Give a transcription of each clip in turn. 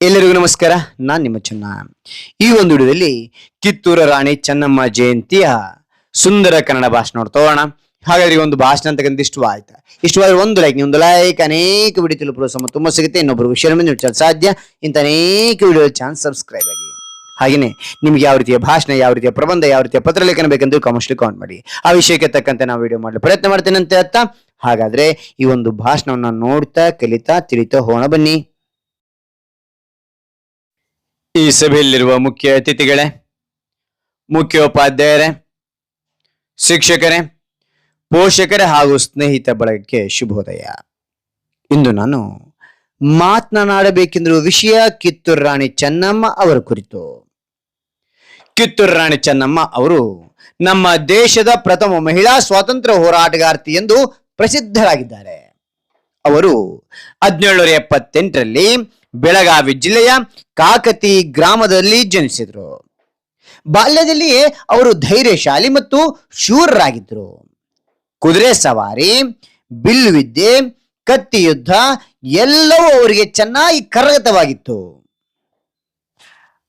ಎಲ್ಲರಿಗೂ ನಮಸ್ಕಾರ, ನಾನ್ ನಿಮ್ಮ ಚೆನ್ನ. ಈ ಒಂದು ವಿಡಿಯೋದಲ್ಲಿ ಕಿತ್ತೂರ ರಾಣಿ ಚೆನ್ನಮ್ಮ ಜಯಂತಿಯ ಸುಂದರ ಕನ್ನಡ ಭಾಷಣ ನೋಡ್ತೋಣ ಹಾಗಾದ್ರೆ ಒಂದು ಭಾಷಣ ಅಂತಕ್ಕಂಥ ಇಷ್ಟವಾಯ್ತಾ ಇಷ್ಟವಾದ್ರೆ ಒಂದು ಲೈಕ್ ಒಂದು ಲೈಕ್ ಅನೇಕ ವಿಡಿಯೋ ತಲುಪಲು ಸಮ ತುಂಬ ಸಿಗುತ್ತೆ. ಇನ್ನೊಬ್ಬರು ವಿಷಯ ಸಾಧ್ಯ. ಇಂಥ ಅನೇಕ ವಿಡಿಯೋ ಚಾನ್ಸ್ ಸಬ್ಸ್ಕ್ರೈಬ್ ಆಗಿ. ಹಾಗೇನೆ ನಿಮ್ಗೆ ಯಾವ ರೀತಿಯ ಭಾಷಣ, ಯಾವ ರೀತಿಯ ಪ್ರಬಂಧ, ಯಾವ ರೀತಿಯ ಪತ್ರಲೇಖನ ಬೇಕೆಂದು ಕಮೆಂಟ್ ಕಾನ್ ಮಾಡಿ. ಆ ವಿಷಯಕ್ಕೆ ತಕ್ಕಂತೆ ನಾವು ವಿಡಿಯೋ ಮಾಡಲು ಪ್ರಯತ್ನ ಮಾಡ್ತೇನೆ ಅಂತ ಅರ್ಥ ಹಾಗಾದ್ರೆ ಈ ಒಂದು ಭಾಷಣವನ್ನ ನೋಡ್ತಾ, ಕಲಿತಾ, ತಿಳಿತಾ ಹೋಣ ಬನ್ನಿ. ಈ ಸಭೆಯಲ್ಲಿರುವ ಮುಖ್ಯ ಅತಿಥಿಗಳೇ, ಮುಖ್ಯೋಪಾಧ್ಯಾಯರೇ, ಶಿಕ್ಷಕರೇ, ಪೋಷಕರೇ ಹಾಗೂ ಸ್ನೇಹಿತ ಬಳಗಕ್ಕೆ ಶುಭೋದಯ. ಇಂದು ನಾನು ಮಾತನಾಡಬೇಕೆಂದಿರುವ ವಿಷಯ ಕಿತ್ತೂರು ರಾಣಿ ಚೆನ್ನಮ್ಮ ಅವರ ಕುರಿತು. ಕಿತ್ತೂರು ರಾಣಿ ಚೆನ್ನಮ್ಮ ಅವರು ನಮ್ಮ ದೇಶದ ಪ್ರಥಮ ಮಹಿಳಾ ಸ್ವಾತಂತ್ರ್ಯ ಹೋರಾಟಗಾರ್ತಿ ಎಂದು ಪ್ರಸಿದ್ಧರಾಗಿದ್ದಾರೆ. ಅವರು ಹದಿನೇಳುನೂರ ಎಪ್ಪತ್ತೆಂಟರಲ್ಲಿ ಬೆಳಗಾವಿ ಜಿಲ್ಲೆಯ ಕಾಕತಿ ಗ್ರಾಮದಲ್ಲಿ ಜನಿಸಿದರು. ಬಾಲ್ಯದಲ್ಲಿಯೇ ಅವರು ಧೈರ್ಯಶಾಲಿ ಮತ್ತು ಶೂರರಾಗಿದ್ದರು ಕುದುರೆ ಸವಾರಿ, ಬಿಲ್ಲು ವಿದ್ಯೆ, ಕತ್ತಿ ಯುದ್ಧ ಎಲ್ಲವೂ ಅವರಿಗೆ ಚೆನ್ನಾಗಿ ಕರಗತವಾಗಿತ್ತು.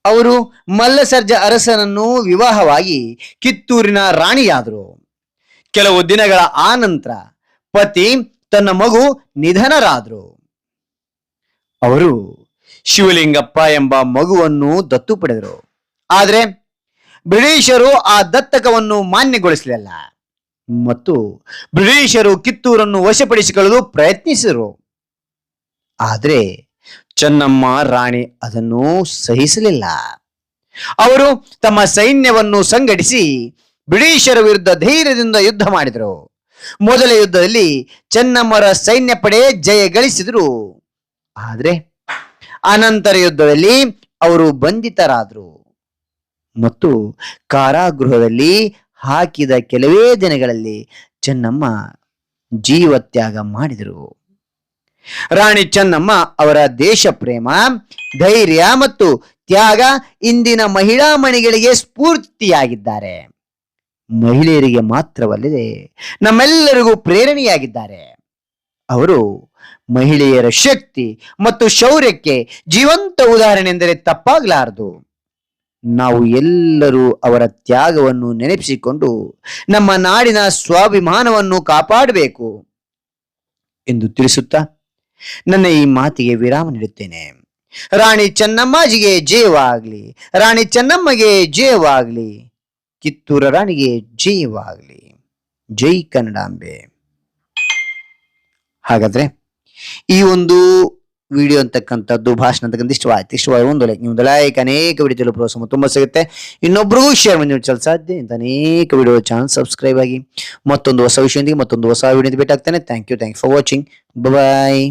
ಅವರು ಮಲ್ಲಸರ್ಜ ಅರಸನನ್ನು ವಿವಾಹವಾಗಿ ಕಿತ್ತೂರಿನ ರಾಣಿಯಾದರು. ಕೆಲವು ದಿನಗಳ ಆನಂತರ ಪತಿ ತನ್ನ ಮಗು ನಿಧನರಾದರು. ಅವರು ಶಿವಲಿಂಗಪ್ಪ ಎಂಬ ಮಗುವನ್ನು ದತ್ತು ಪಡೆದರು. ಆದರೆ ಬ್ರಿಟಿಷರು ಆ ದತ್ತಕವನ್ನು ಮಾನ್ಯಗೊಳಿಸಲಿಲ್ಲ. ಮತ್ತು ಬ್ರಿಟಿಷರು ಕಿತ್ತೂರನ್ನು ವಶಪಡಿಸಿಕೊಳ್ಳಲು ಪ್ರಯತ್ನಿಸಿದರು. ಆದರೆ ಚೆನ್ನಮ್ಮ, ರಾಣಿ ಅದನ್ನು ಸಹಿಸಲಿಲ್ಲ. ಅವರು ತಮ್ಮ ಸೈನ್ಯವನ್ನು ಸಂಘಟಿಸಿ ಬ್ರಿಟಿಷರ ವಿರುದ್ಧ ಧೈರ್ಯದಿಂದ ಯುದ್ಧ ಮಾಡಿದರು. ಮೊದಲ ಯುದ್ಧದಲ್ಲಿ ಚೆನ್ನಮ್ಮರ ಸೈನ್ಯ ಪಡೆ ಜಯ ಗಳಿಸಿದರು. ಆದರೆ ಅನಂತರ ಯುದ್ಧದಲ್ಲಿ ಅವರು ಬಂಧಿತರಾದರು. ಮತ್ತು ಕಾರಾಗೃಹದಲ್ಲಿ ಹಾಕಿದ ಕೆಲವೇ ದಿನಗಳಲ್ಲಿ ಚೆನ್ನಮ್ಮ ಜೀವತ್ಯಾಗ ಮಾಡಿದರು. ರಾಣಿ ಚೆನ್ನಮ್ಮ ಅವರ ದೇಶ ಪ್ರೇಮ ಧೈರ್ಯ ಮತ್ತು ತ್ಯಾಗ ಇಂದಿನ ಮಹಿಳಾ ಮಣಿಗಳಿಗೆ ಸ್ಫೂರ್ತಿಯಾಗಿದ್ದಾರೆ. ಮಹಿಳೆಯರಿಗೆ ಮಾತ್ರವಲ್ಲದೆ ನಮ್ಮೆಲ್ಲರಿಗೂ ಪ್ರೇರಣೆಯಾಗಿದ್ದಾರೆ. ಅವರು ಮಹಿಳೆಯರ ಶಕ್ತಿ ಮತ್ತು ಶೌರ್ಯಕ್ಕೆ ಜೀವಂತ ಉದಾಹರಣೆ ಎಂದರೆ ತಪ್ಪಾಗಲಾರದು. ನಾವು ಎಲ್ಲರೂ ಅವರ ತ್ಯಾಗವನ್ನು ನೆನಪಿಸಿಕೊಂಡು ನಮ್ಮ ನಾಡಿನ ಸ್ವಾಭಿಮಾನವನ್ನು ಕಾಪಾಡಬೇಕು ಎಂದು ತಿಳಿಸುತ್ತಾ ನನ್ನ ಈ ಮಾತಿಗೆ ವಿರಾಮ ನೀಡುತ್ತೇನೆ. ರಾಣಿ ಚೆನ್ನಮ್ಮಾಜಿಗೆ ಜಯವಾಗಲಿ, ರಾಣಿ ಚೆನ್ನಮ್ಮಗೆ ಜಯವಾಗಲಿ, ಕಿತ್ತೂರ ರಾಣಿಗೆ ಜಯವಾಗ್ಲಿ. ಜೈ ಕನ್ನಡಾಂಬೆ. ಹಾಗಾದ್ರೆ ಈ ಒಂದು ವಿಡಿಯೋ ಅಂತಕ್ಕಂಥದ್ದು ಭಾಷಣ ಅಂತಕ್ಕಂಥ ಇಷ್ಟವಾಯ್ತು. ಇಷ್ಟವಾದ ಒಂದು ಲೈಕ್ ನಿಮ್ದು ಲೈಕ್ ಅನೇಕ ವಿಡಿಯೋ ತಲುಪುವ ಪ್ರೋತ್ಸಾಹ ತುಂಬಾ ಸಿಗುತ್ತೆ. ಇನ್ನೊಬ್ರಿಗೂ ಶೇರ್ ಮಾಡಿ ನೀವು ಸಾಧ್ಯ ಇಂಥ ಅನೇಕ ವಿಡಿಯೋ ಚಾನಲ್ ಸಬ್ಸ್ಕ್ರೈಬ್ ಆಗಿ ಮತ್ತೊಂದು ಹೊಸ ವಿಷಯದೊಂದಿಗೆ ಮತ್ತೊಂದು ಹೊಸ ವಿಡಿಯೋ ಭೇಟಿ ಆಗ್ತಾನೆ. Thank you thank for watching bye